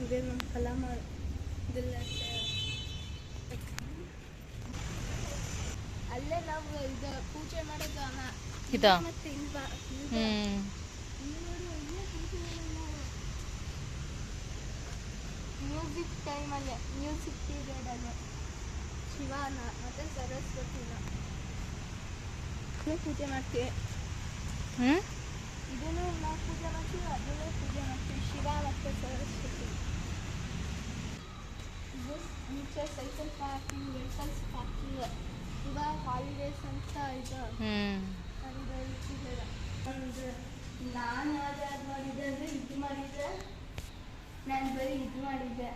ಇದೇ ನಮ್ಮ ಫಲ ಮಾಡಿಲ್ಲ ಅಲ್ಲೇ ನಾವು ಇದು ಪೂಜೆ ಮಾಡೋದು ಇದಾ? ಮತ್ತೆ ಇಲ್ವಾ? ಹ್ಮ್. ಮ್ಯೂಸಿಕ್ ಟೈಮಲ್ಲೇ ಮ್ಯೂಸಿಕ್ ಪೀರಿಯಡಲ್ಲೇ ಶಿವನ ಮತ್ತು ಸರಸ್ವತಿನ. ಪೂಜೆ ಮಾಡ್ತೀವಿ. ಹ್ಞೂ ಇದನ್ನು ನಾವು ಪೂಜೆ ಮಾಡ್ತೀವಿ ಅದನ್ನು ಪೂಜೆ ಮಾಡ್ತೀವಿ. ಶಿವ ಮತ್ತು ಸರಸ್ವತಿ. ಇದು ಮುಂಚೆ ಸೈಕಲ್ ಪಾರ್ಕಿಂಗ್ ವೆಹಿಕಲ್ಸ್ ಪಾರ್ಕಿಂಗ್ ಇವಾಗ ಹಾಲಿಡೇಸ್ ಅಂತ ಇದು ಹ್ಞೂ ಒಂದು ನಾನು ಯಾವ್ದು ಮಾಡಿದ್ದೆ ಅಂದರೆ ಇದು ಮಾಡಿದ್ದೆ. ನಾನು ಬರೀ ಇದು ಮಾಡಿದ್ದೆ.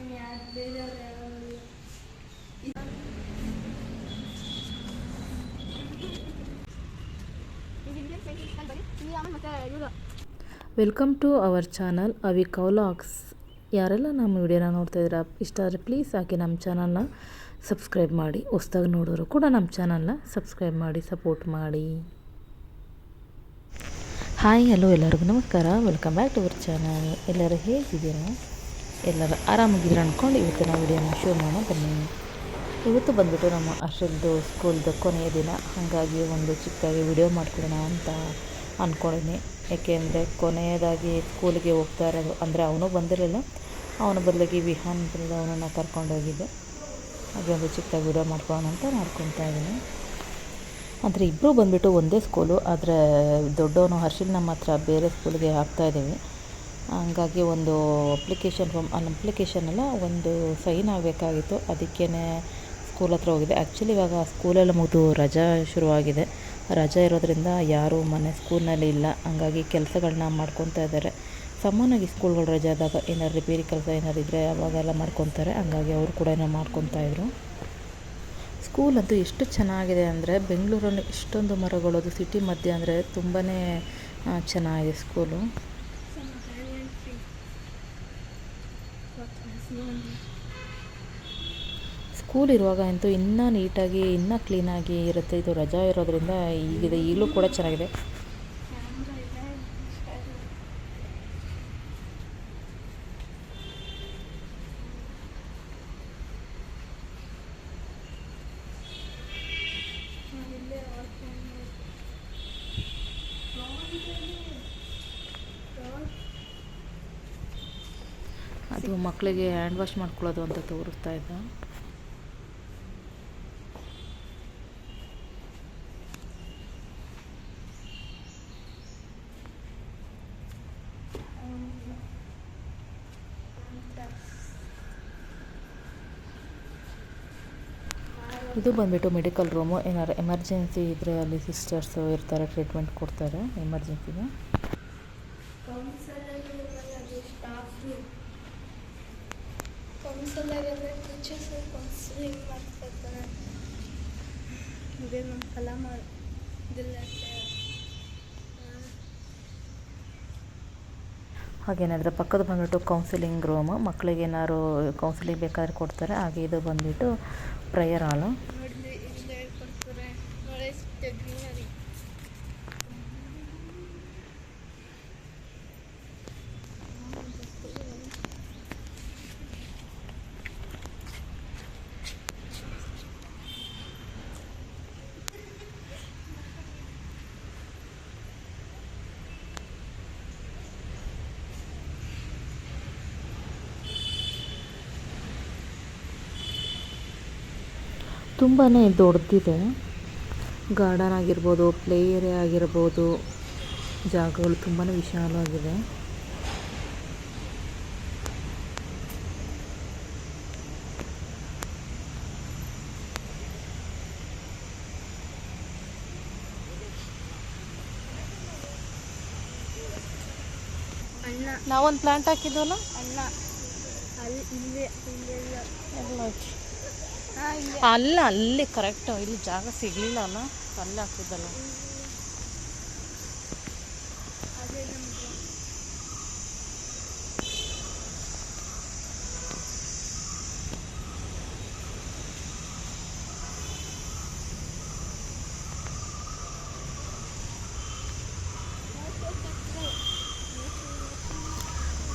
ಇನ್ನು ಯಾರು ಬೇರೆಯವ್ರು ಯಾರು ಮಾಡಿಲ್ಲ. ಇದು Indian painting style ಬರೀ ಈ ಆಮೇಲೆ ಮತ್ತೆ ಇವರು ವೆಲ್ಕಮ್ ಟು ಅವರ್ ಚಾನಲ್ ಅವಿ ಕೌಲಾಕ್ಸ್ ಯಾರೆಲ್ಲ ನಮ್ಮ ವಿಡಿಯೋನ ನೋಡ್ತಾ ಇದ್ದೀರಾ ಇಷ್ಟ ಆದರೆ ಪ್ಲೀಸ್ ಹಾಕಿ ನಮ್ಮ ಚಾನಲ್ನ ಸಬ್ಸ್ಕ್ರೈಬ್ ಮಾಡಿ, ಹೊಸ್ದಾಗಿ ನೋಡೋರು ಕೂಡ ನಮ್ಮ ಚಾನಲ್ನ ಸಬ್ಸ್ಕ್ರೈಬ್ ಮಾಡಿ, ಸಪೋರ್ಟ್ ಮಾಡಿ. ಹಾಯ್, ಹಲೋ ಎಲ್ಲರಿಗೂ ನಮಸ್ಕಾರ. Welcome back to our channel. ಎಲ್ಲರೂ ಹೇಗಿದ್ದೀರಾ? ಎಲ್ಲರೂ ಆರಾಮಾಗಿದ್ದೀರಾ ಅಂದ್ಕೊಂಡು ಇವತ್ತಿನ ವಿಡಿಯೋನ ಶುರು ಮಾಡೋಣ. ಬನ್ನಿ. ಇವತ್ತು ಬಂದುಬಿಟ್ಟು ನಮ್ಮ ಅರ್ಷಲ್ದು ಸ್ಕೂಲ್ದು ಕೊನೆಯ ದಿನ. ಹಾಗಾಗಿ ಒಂದು ಚಿಕ್ಕದಾಗಿ ವಿಡಿಯೋ ಮಾಡ್ಕೊಡೋಣ ಅಂತ ಅಂದ್ಕೊಂಡಿದ್ದೀನಿ ಏಕೆಂದರೆ ಕೊನೆಯದಾಗಿ ಸ್ಕೂಲಿಗೆ ಹೋಗ್ತಾ ಇರೋದು, ಅಂದರೆ ಅವನು ಬಂದಿರಲಿಲ್ಲ. ಅವನ ಬದಲಾಗಿ ವಿಹಾನ್ ಅವನನ್ನು ಕರ್ಕೊಂಡೋಗಿದ್ದೆ. ಹಾಗೆ ಚಿಕ್ಕದಾಗಿ ವಿಡಿಯೋ ಮಾಡ್ಕೊಳ್ಳೋಣ ಅಂತ ಮಾಡ್ಕೊತಾ ಇದ್ದೀನಿ. ಆದರೆ ಇಬ್ಬರು ಬಂದುಬಿಟ್ಟು ಒಂದೇ ಸ್ಕೂಲು, ಆದರೆ ದೊಡ್ಡವನು ಹರ್ಷಿಲ್ ನಮ್ಮ ಹತ್ರ ಬೇರೆ ಸ್ಕೂಲಿಗೆ ಹಾಕ್ತಾಯಿದ್ದೀವಿ ಹಂಗಾಗಿ ಒಂದು ಅಪ್ಲಿಕೇಶನ್ ಫಾರ್ಮ್ ಅಲ್ಲಿ ಅಪ್ಲಿಕೇಶನ್ ಅಲ್ಲ, ಒಂದು ಸೈನ್ ಆಗಬೇಕಾಗಿತ್ತು. ಅದಕ್ಕೇ ಸ್ಕೂಲ್ ಹತ್ರ ಹೋಗಿದೆ. ಆ್ಯಕ್ಚುಲಿ ಇವಾಗ ಸ್ಕೂಲೆಲ್ಲ ಮುಗಿದು ರಜಾ ಶುರುವಾಗಿದೆ. ರಜಾ ಇರೋದ್ರಿಂದ ಯಾರೂ ಮನೆ ಸ್ಕೂಲ್ನಲ್ಲಿ ಇಲ್ಲ. ಹಂಗಾಗಿ ಕೆಲಸಗಳನ್ನ ಮಾಡ್ಕೊತಾ ಇದ್ದಾರೆ. ಸಾಮಾನ್ಯವಾಗಿ ಸ್ಕೂಲ್ಗಳು ರಜೆ ಆದಾಗ ಏನಾದ್ರು ರಿಪೇರಿ ಕೆಲಸ ಏನಾದ್ರು ಇದ್ದರೆ ಅವಾಗೆಲ್ಲ ಮಾಡ್ಕೊತಾರೆ. ಹಂಗಾಗಿ ಅವರು ಕೂಡ ಏನೋ ಮಾಡ್ಕೊತಾ ಇದ್ರು. ಸ್ಕೂಲ್ ಅಂತೂ ಎಷ್ಟು ಚೆನ್ನಾಗಿದೆ ಅಂದರೆ ಬೆಂಗಳೂರಲ್ಲಿ ಇಷ್ಟೊಂದು ಮರಗಳು, ಅದು ಸಿಟಿ ಮಧ್ಯೆ ಅಂದರೆ ತುಂಬಾ ಚೆನ್ನಾಗಿದೆ ಸ್ಕೂಲು? ಸ್ಕೂಲ್ ಇರುವಾಗ ಅಂತೂ ಇನ್ನೂ ನೀಟಾಗಿ ಇನ್ನೂ ಕ್ಲೀನಾಗಿ ಇರುತ್ತೆ. ಇದು ರಜಾ ಇರೋದ್ರಿಂದ ಈಗಿದೆ. ಈಗಲೂ ಕೂಡ ಚೆನ್ನಾಗಿದೆ Camera ಇದೆ ಇಷ್ಟ ಇದೆ. ನಾನು ಇಲ್ಲೇ ಓದ್ತೀನಿ. God. ಅದು ಮಕ್ಕಳಿಗೆ ಹ್ಯಾಂಡ್ ವಾಶ್ ಮಾಡ್ಕೊಳ್ಳೋದು ಅಂತ ತೋರಿಸ್ತಾ ಇದ್ದ. ಇದು ಬಂದುಬಿಟ್ಟು ಮೆಡಿಕಲ್ ರೂಮು ಏನಾರು ಎಮರ್ಜೆನ್ಸಿ ಇದ್ದರೆ ಅಲ್ಲಿ ಸಿಸ್ಟರ್ಸು ಇರ್ತಾರೆ ಟ್ರೀಟ್ಮೆಂಟ್ ಕೊಡ್ತಾರೆ ಎಮರ್ಜೆನ್ಸಿಗೆ ಕೌನ್ಸಲರ್ ಅದು ಸ್ಟಾಫ್ ಕೌನ್ಸಲರ್ ಅಂದರೆ ಟೀಚರ್ಸ್ ಕೌನ್ಸಿಲಿಂಗ್ ಮಾಡ್ತಿರ್ತಾರೆ ಇದೇ ನಮ್ಮ ಫಲ ಮಾಡಿಲ್ಲ ಹಾಗೇನಾದರೆ ಪಕ್ಕದ ಬಂದುಬಿಟ್ಟು ಕೌನ್ಸಿಲಿಂಗ್ ರೂಮು ಮಕ್ಕಳಿಗೆ ಏನಾದ್ರು ಕೌನ್ಸಿಲಿಂಗ್ ಬೇಕಾದ್ರೆ ಕೊಡ್ತಾರೆ. ಹಾಗೆ ಇದು ಬಂದುಬಿಟ್ಟು ಪ್ರೇಯರ್ ಹಾಲು ನೋಡಿದ್ರೆ ಇಲ್ಲಿ ಹೇಳ್ಕೊಡ್ತಾರೆ ನೋಡಿ ಗ್ರೀನರಿ ತುಂಬಾ ದೊಡ್ಡದಿದೆ ಗಾರ್ಡನ್ ಆಗಿರ್ಬೋದು ಪ್ಲೇ ಏರಿಯಾ ಆಗಿರ್ಬೋದು ಜಾಗಗಳು ತುಂಬಾ ವಿಶಾಲವಾಗಿದೆ. ಅಣ್ಣ ನಾವೊಂದು ಪ್ಲಾಂಟ್ ಹಾಕಿದ್ವಲ್ಲ ಅಣ್ಣ ಅಲ್ಲಿ ಇಲ್ಲೇ. ಎಲ್ಲ ಅಲ್ಲ ಅಲ್ಲಿ ಕರೆಕ್ಟ್ ಇಲ್ಲಿ ಜಾಗ ಸಿಗ್ಲಿಲ್ಲ ಅಲ್ಲ ಅಲ್ಲಿ ಹಾಕಿದ್ದಲ್ಲ.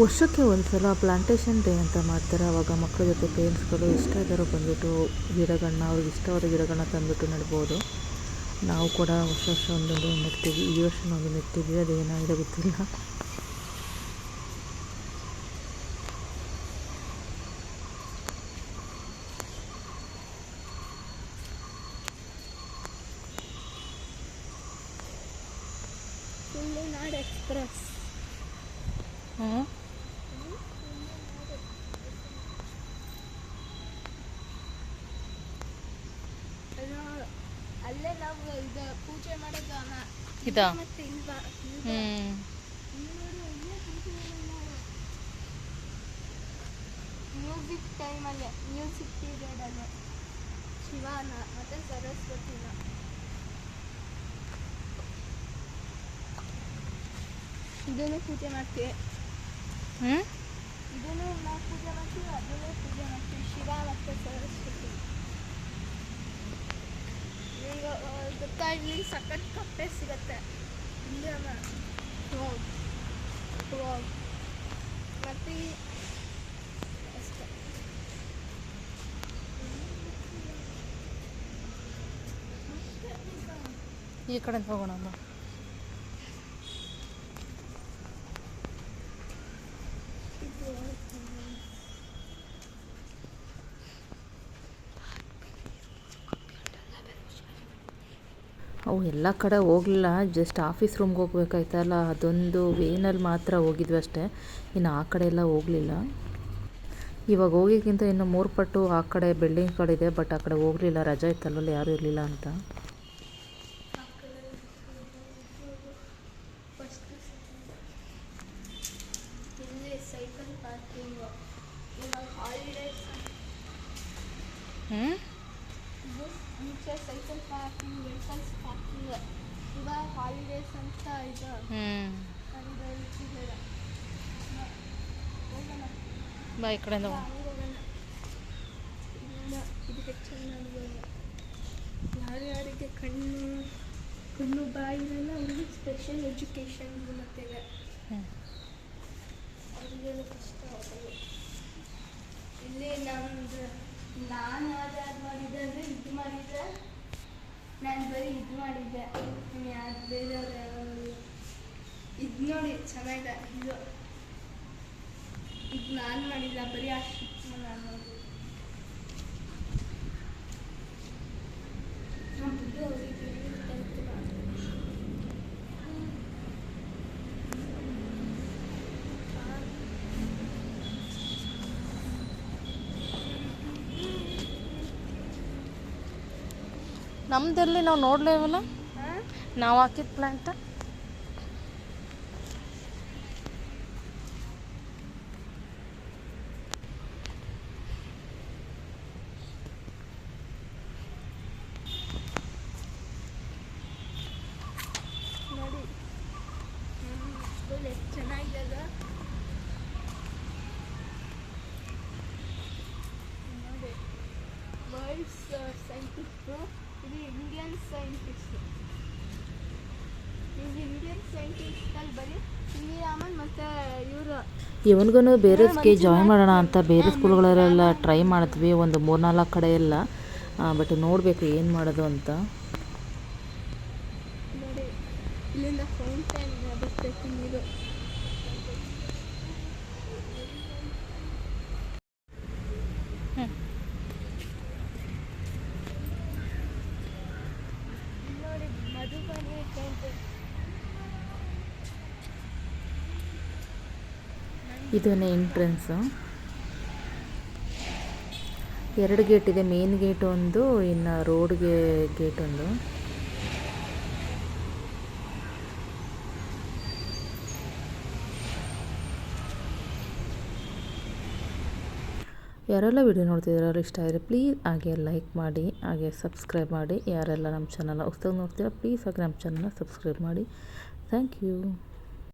ವರ್ಷಕ್ಕೆ ಒಂದು ಸಲ ಪ್ಲಾಂಟೇಶನ್ ಡೇ ಅಂತ ಮಾಡ್ತಾರೆ. ಆವಾಗ ಮಕ್ಕಳ ಜೊತೆ ಪೇರೆಂಟ್ಸ್ಗಳು ಇಷ್ಟ ಇದ್ದಾರೋ ಬಂದುಬಿಟ್ಟು ಗಿಡಗಳನ್ನ ಅವ್ರಿಗೆ ಇಷ್ಟವಾದ ಗಿಡಗಳನ್ನ ತಂದುಬಿಟ್ಟು ನೆಡ್ಬೋದು. ನಾವು ಕೂಡ ವರ್ಷ ವರ್ಷ ಒಂದೊಂದು ನೆಡ್ತೀವಿ. ಈ ವರ್ಷ ನಾವು ನೆಡ್ತೀವಿ. ಅದೇನಾಗಿದೆ ಗೊತ್ತಿಲ್ಲ. ತುಳುನಾಡು ಎಕ್ಸ್ಪ್ರೆಸ್. ಹ್ಞೂ ಅದು ಅಲ್ಲೇ ನಾವು ಇದು ಪೂಜೆ ಮಾಡೋದು ಇದಾ? ಮತ್ತೆ ಇಲ್ವಾ? ಹ್ಞೂ ಮ್ಯೂಸಿಕ್ ಟೈಮಲ್ಲೇ ಮ್ಯೂಸಿಕ್ ಪೀರಿಯಡಲ್ಲೇ ಶಿವಾನ ಮತ್ತು ಸರಸ್ವತಿನ. ಇದನ್ನು ಪೂಜೆ ಮಾಡ್ತೀವಿ. ಹ್ಞೂ ಇದನ್ನು ನಾವು ಪೂಜೆ ಮಾಡ್ತೀವಿ ಅದನ್ನು ಪೂಜೆ ಮಾಡ್ತೀವಿ ಶಿವ ಮತ್ತು ಸರಸ್ವತಿ. ಈಗ ಗೊತ್ತಾ ಇಲ್ಲಿ ಸಖತ್ ಕಪ್ಪೆ ಸಿಗತ್ತೆ. ಇಲ್ಲಿ ಮತ್ತು ಅಷ್ಟೇ. ಈ ಕಡೆ ಹೋಗೋಣ ಬಾ ಇದು ಅವು ಎಲ್ಲ ಕಡೆ ಹೋಗ್ಲಿಲ್ಲ. ಜಸ್ಟ್ ಆಫೀಸ್ ರೂಮ್ಗೆ ಹೋಗ್ಬೇಕಾಯ್ತಲ್ಲ. ಅದೊಂದು ವೇನಲ್ಲಿ ಮಾತ್ರ ಹೋಗಿದ್ವಿ ಅಷ್ಟೇ. ಇನ್ನು ಆ ಕಡೆ ಎಲ್ಲ ಹೋಗಲಿಲ್ಲ. ಇವಾಗ ಹೋಗಿಕ್ಕಿಂತ ಇನ್ನು ಮೂರು ಪಟ್ಟು ಆ ಕಡೆ ಬಿಲ್ಡಿಂಗ್ ಕಡೆ ಬಟ್ ಆ ಕಡೆ ಹೋಗಲಿಲ್ಲ. ರಜಾ ಇತ್ತಲ್ವಲ್ಲ ಯಾರೂ ಇರಲಿಲ್ಲ ಅಂತ ಫಸ್ಟ್ ಇಲ್ಲಿ ಸೈಕಲ್ ಪಾರ್ಕಿಂಗ್ ಇವಾಗ ಹಾಲಿಡೇಸ್ ಹ್ಞೂ ಇದು ಮುಂಚೆ ಸೈಕಲ್ ಪಾರ್ಕಿಂಗ್ ವೆಹಿಕಲ್ಸ್ ಪಾರ್ಕಿಂಗ್ ಇವಾಗ ಹಾಲಿಡೇಸ್ ಅಂತ ಇದು ಹ್ಞೂ ಅದು ಇಟ್ಟಿದ್ದಾರೆ ಮ- ಹೋಗೋಣ ಬಾ ಈ ಕಡೆಯಿಂದ ಯಾರ್ಯಾರಿಗೆ ಕಣ್ಣು ಕಣ್ಣು ಬಾಯಿರಲ್ಲ ಅವ್ರಿಗೆ ಸ್ಪೆಷಲ್ ಎಜುಕೇಷನ್ ಮತ್ತಿದೆ ಅವರಿಗೆಲ್ಲ ಕಷ್ಟ ಆಗೋದು. ಇಲ್ಲಿ ನಮ್ದು ನಾನು ಯಾವ್ದು ಮಾಡಿದ್ದೆ ಅಂದರೆ ಇದು ಮಾಡಿದ್ದೆ ನಾನು ಬರೀ ಇದು ಮಾಡಿದ್ದೆ. ಯಾರು ಬೇರೆಯವ್ರು ಇದು ನೋಡಿ ಚೆನ್ನಾಗಿದೆ ಇದು. ಇದು ನಾನು ಮಾಡಿಲ್ಲ ಬರೀ ಅಷ್ಟು ನಾನು. ನಮ್ದೆಲ್ಲಿ ನಾವು ನೋಡಲೇವಲ್ಲ ನಾವು ಹಾಕಿದ ಪ್ಲ್ಯಾಂಟ ನೋಡಿ ಸ್ಕೂಲ್ ಎಷ್ಟು ಚೆನ್ನಾಗಿದೆ ಅದು. ನೋಡಿ ವರ್ಲ್ಡ್ಸ್ ಸೈಂಟಿಸ್ಟು ಇದು ಇಂಡಿಯನ್ ಸೈಂಟಿಸ್ಟ್ ಇದು ಇಂಡಿಯನ್ ಸೈಂಟಿಸ್ಟಲ್ಲಿ ಬರೀ ಮತ್ತು ಇವರು. ಇವನಿಗೂ ಸ್ಕೇ ಜಾಯ್ನ್ ಮಾಡೋಣ ಅಂತ ಬೇರೆ ಸ್ಕೂಲ್ಗಳಲ್ಲೆಲ್ಲ ಟ್ರೈ ಮಾಡಿದ್ವಿ ಒಂದು ಮೂರ್ನಾಲ್ಕು ಕಡೆ ಎಲ್ಲ ಬಟ್ ನೋಡಬೇಕು ಏನು ಮಾಡೋದು ಅಂತ. ಇಲ್ಲಿಂದ ಫೌಂಟೈನ್ ಬರ್ತೈತೆ ನೀರು ಎಂಟ್ರೆನ್ಸು ಎರಡು ಗೇಟ್ ಇದೆ. ಮೇನ್ ಗೇಟ್ ಒಂದು ಇನ್ನು ರೋಡ್ಗೆ ಗೇಟ್ ಒಂದು. ಯಾರೆಲ್ಲ ವಿಡಿಯೋ ನೋಡ್ತಿದ್ದೀರೋ ಇಷ್ಟ ಆದರೆ ಪ್ಲೀಸ್ ಹಾಗೆ ಲೈಕ್ ಮಾಡಿ, ಹಾಗೆ ಸಬ್ಸ್ಕ್ರೈಬ್ ಮಾಡಿ. ಯಾರೆಲ್ಲ ನಮ್ಮ ಚಾನಲ್ ಹೊಸ್ದಾಗಿ ನೋಡ್ತೀರಾ ಪ್ಲೀಸ್ ಹಾಗೆ ನಮ್ಮ ಚಾನಲ್ನ ಸಬ್ಸ್ಕ್ರೈಬ್ ಮಾಡಿ. Thank you